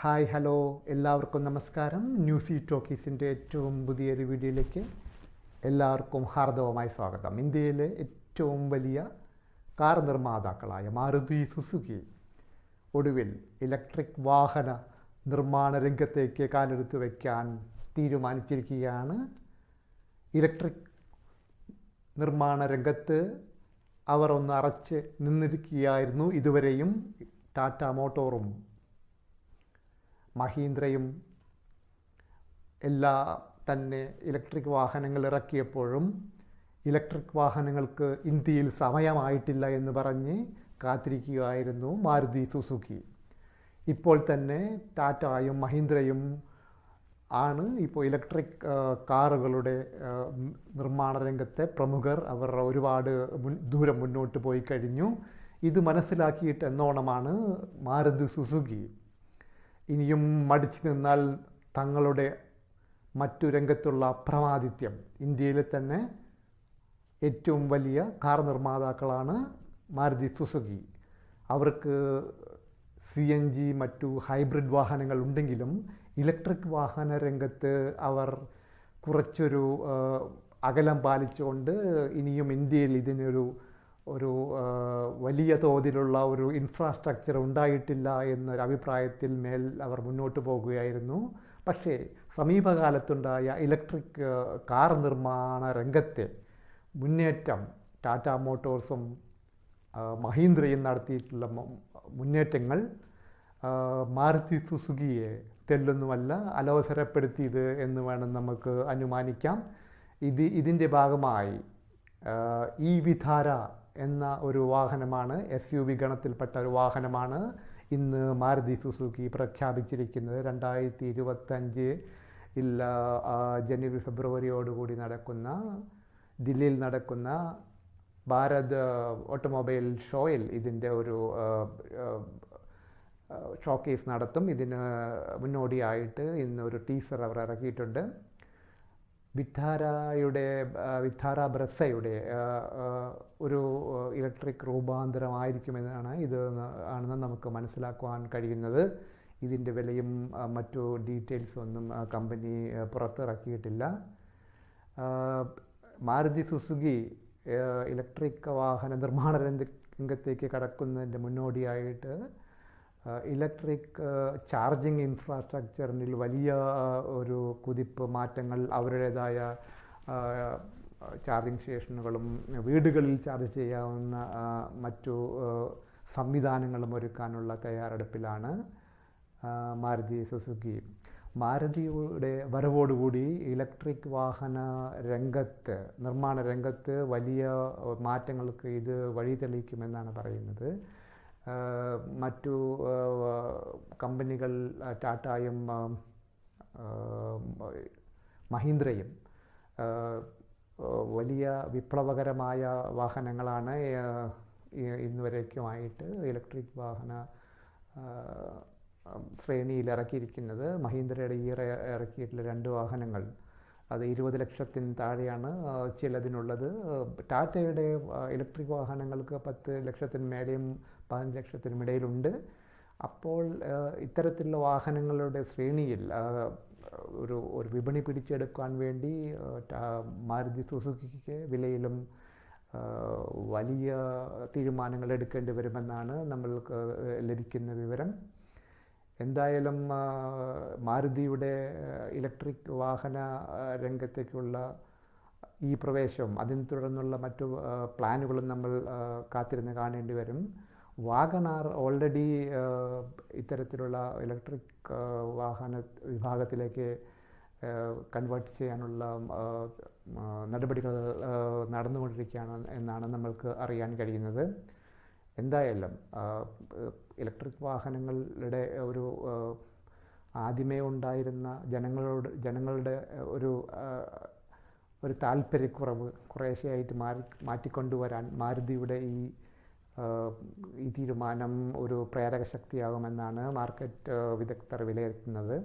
Hi hello എല്ലാവർക്കും നമസ്കാരം. ന്യൂസി ടോക്കീസിന്റെ ഏറ്റവും പുതിയൊരു വീഡിയോയിലേക്ക് എല്ലാവർക്കും ഹാർദവമായ സ്വാഗതം. ഇന്ത്യയിലെ ഏറ്റവും വലിയ കാർ നിർമ്മാതാക്കളായ മാരുതി സുസുക്കി ഒടുവിൽ ഇലക്ട്രിക് വാഹന നിർമ്മാണ രംഗത്തേക്ക് കാലെടുത്ത് വയ്ക്കാൻ തീരുമാനിച്ചിരിക്കുകയാണ്. ഇലക്ട്രിക് നിർമ്മാണ രംഗത്ത് അവർ ഒന്ന് അറച്ച് നിന്നിരിക്കുകയായിരുന്നു. ഇതുവരെയും ടാറ്റ മോട്ടോറും മഹീന്ദ്രയും എല്ലാ തന്നെ ഇലക്ട്രിക് വാഹനങ്ങൾ ഇറക്കിയപ്പോഴും ഇലക്ട്രിക് വാഹനങ്ങൾക്ക് ഇന്ത്യയിൽ സമയമായിട്ടില്ല എന്ന് പറഞ്ഞ് കാത്തിരിക്കുകയായിരുന്നു മാരുതി സുസുക്കി. ഇപ്പോൾ തന്നെ ടാറ്റയും മഹീന്ദ്രയും ആണ് ഇപ്പോൾ ഇലക്ട്രിക് കാറുകളുടെ നിർമ്മാണ രംഗത്തെ പ്രമുഖർ അവർ ഒരുപാട് ദൂരം മുന്നോട്ട് പോയി കഴിഞ്ഞു. ഇത് മനസ്സിലാക്കിയിട്ട് എന്നോണമാണ് മാരുതി സുസുക്കി. ഇനിയും മടിച്ചു നിന്നാൽ തങ്ങളുടെ മറ്റു രംഗത്തുള്ള പ്രമാദിത്യം ഇന്ത്യയിലെ തന്നെ ഏറ്റവും വലിയ കാർ നിർമ്മാതാക്കളാണ് മാരുതി സുസുക്കി അവർക്ക് സി എൻ ജി മറ്റു ഹൈബ്രിഡ് വാഹനങ്ങൾ ഉണ്ടെങ്കിലും ഇലക്ട്രിക് വാഹന രംഗത്ത് അവർ കുറച്ചൊരു അകലം പാലിച്ചുകൊണ്ട് ഇനിയും ഇന്ത്യയിൽ ഇതിനൊരു ഒരു വലിയ തോതിലുള്ള ഒരു ഇൻഫ്രാസ്ട്രക്ചർ ഉണ്ടായിട്ടില്ല എന്നൊരു അഭിപ്രായത്തിൽ മേൽ അവർ മുന്നോട്ട് പോകുകയായിരുന്നു. പക്ഷേ സമീപകാലത്തുണ്ടായ ഇലക്ട്രിക് കാർ നിർമ്മാണ രംഗത്തെ മുന്നേറ്റം ടാറ്റ മോട്ടോഴ്സും മഹീന്ദ്രയും നടത്തിയിട്ടുള്ള മുന്നേറ്റങ്ങൾ മാരുതി സുസുകിയെ തെല്ലൊന്നുമല്ല അലോസരപ്പെടുത്തിയത് എന്ന് വേണം നമുക്ക് അനുമാനിക്കാം. ഇത് ഇതിന്റെ ഭാഗമായി ഈ വിധാര എന്ന ഒരു വാഹനമാണ് എസ് യു വി ഗണത്തിൽപ്പെട്ട ഒരു വാഹനമാണ് ഇന്ന് മാരുതി സുസുക്കി പ്രഖ്യാപിച്ചിരിക്കുന്നത്. രണ്ടായിരത്തി ഇരുപത്തഞ്ച് ഇല്ല ജനുവരി ഫെബ്രുവരിയോടുകൂടി നടക്കുന്ന ദില്ലിയിൽ നടക്കുന്ന ഭാരത് ഓട്ടോമൊബൈൽ ഷോയിൽ ഇതിന്റെ ഒരു ഷോക്കേസ് നടത്തും. ഇതിന് മുന്നോടിയായിട്ട് ഇന്നൊരു ടീസർ അവർ ഇറക്കിയിട്ടുണ്ട്. വിത്താരയുടെ വിത്താര ബ്രസയുടെ ഒരു ഇലക്ട്രിക് രൂപാന്തരമായിരിക്കുമെന്നാണ് ഇത് ആണെന്ന് നമുക്ക് മനസ്സിലാക്കുവാൻ കഴിയുന്നത്. ഇതിന്റെ വിലയും മറ്റു ഡീറ്റെയിൽസ് ഒന്നും കമ്പനി പുറത്തിറക്കിയിട്ടില്ല. മാരുതി സുസുക്കി ഇലക്ട്രിക് വാഹന നിർമ്മാണ രംഗത്തേക്ക് കടക്കുന്നതിന്റെ മുന്നോടിയായിട്ട് ഇലക്ട്രിക് ചാർജിങ് ഇൻഫ്രാസ്ട്രക്ചറിൽ വലിയ ഒരു കുതിപ്പ് മാറ്റങ്ങൾ അവരുടേതായ ചാർജിങ് സ്റ്റേഷനുകളും വീടുകളിൽ ചാർജ് ചെയ്യാവുന്ന മറ്റു സംവിധാനങ്ങളും ഒരുക്കാനുള്ള തയ്യാറെടുപ്പിലാണ് മാരുതി സുസുക്കി. മാരുതിയുടെ വരവോടുകൂടി ഇലക്ട്രിക് വാഹന രംഗത്ത് നിർമ്മാണ രംഗത്ത് വലിയ മാറ്റങ്ങൾക്ക് ഇത് വഴി തെളിയിക്കുമെന്നാണ് പറയുന്നത്. മറ്റു കമ്പനികൾ ടാറ്റായും മഹീന്ദ്രയും വലിയ വിപ്ലവകരമായ വാഹനങ്ങളാണ് ഇന്നുവരേക്കുമായിട്ട് ഇലക്ട്രിക് വാഹന ശ്രേണിയിൽ ഇറക്കിയിരിക്കുന്നത് മഹീന്ദ്രയുടെ ഈ ഇറക്കിയിട്ടുള്ള രണ്ട് വാഹനങ്ങൾ അത് ഇരുപത് ലക്ഷത്തിന് താഴെയാണ് ചിലതിനുള്ളത്. ടാറ്റയുടെ ഇലക്ട്രിക് വാഹനങ്ങൾക്ക് പത്ത് ലക്ഷത്തിന് മേലെയും പതിനഞ്ച് ലക്ഷത്തിനും ഇടയിലുണ്ട് അപ്പോൾ ഇത്തരത്തിലുള്ള വാഹനങ്ങളുടെ ശ്രേണിയിൽ ഒരു ഒരു വിപണി പിടിച്ചെടുക്കാൻ വേണ്ടി മാരുതി സുസുക്കിക്ക് വിലയിലും വലിയ തീരുമാനങ്ങൾ എടുക്കേണ്ടി വരുമെന്നാണ് നമ്മൾക്ക് ലഭിക്കുന്ന വിവരം. എന്തായാലും മാരുതിയുടെ ഇലക്ട്രിക് വാഹന രംഗത്തേക്കുള്ള ഈ പ്രവേശവും അതിനെ തുടർന്നുള്ള മറ്റു പ്ലാനുകളും നമ്മൾ കാത്തിരുന്ന് കാണേണ്ടി വരും. വാഗണാർ ഓൾറെഡി ഇത്തരത്തിലുള്ള ഇലക്ട്രിക് വാഹന വിഭാഗത്തിലേക്ക് കൺവേർട്ട് ചെയ്യാനുള്ള നടപടികൾ നടന്നുകൊണ്ടിരിക്കുകയാണ് എന്നാണ് നമ്മൾക്ക് അറിയാൻ കഴിയുന്നത്. എന്തായാലും ഇലക്ട്രിക് വാഹനങ്ങളുടെ ഒരു ആദ്യമേ ഉണ്ടായിരുന്ന ജനങ്ങളോട് ജനങ്ങളുടെ ഒരു ഒരു താല്പര്യക്കുറവ് കുറേശ്ശെയായിട്ട് മാറി മാറ്റിക്കൊണ്ടുവരാൻ മാരുതിയുടെ ഈ ഈ തീരുമാനം ഒരു പ്രേരക ശക്തിയാകുമെന്നാണ് മാർക്കറ്റ് വിദഗ്ധർ വിലയിരുത്തുന്നത്.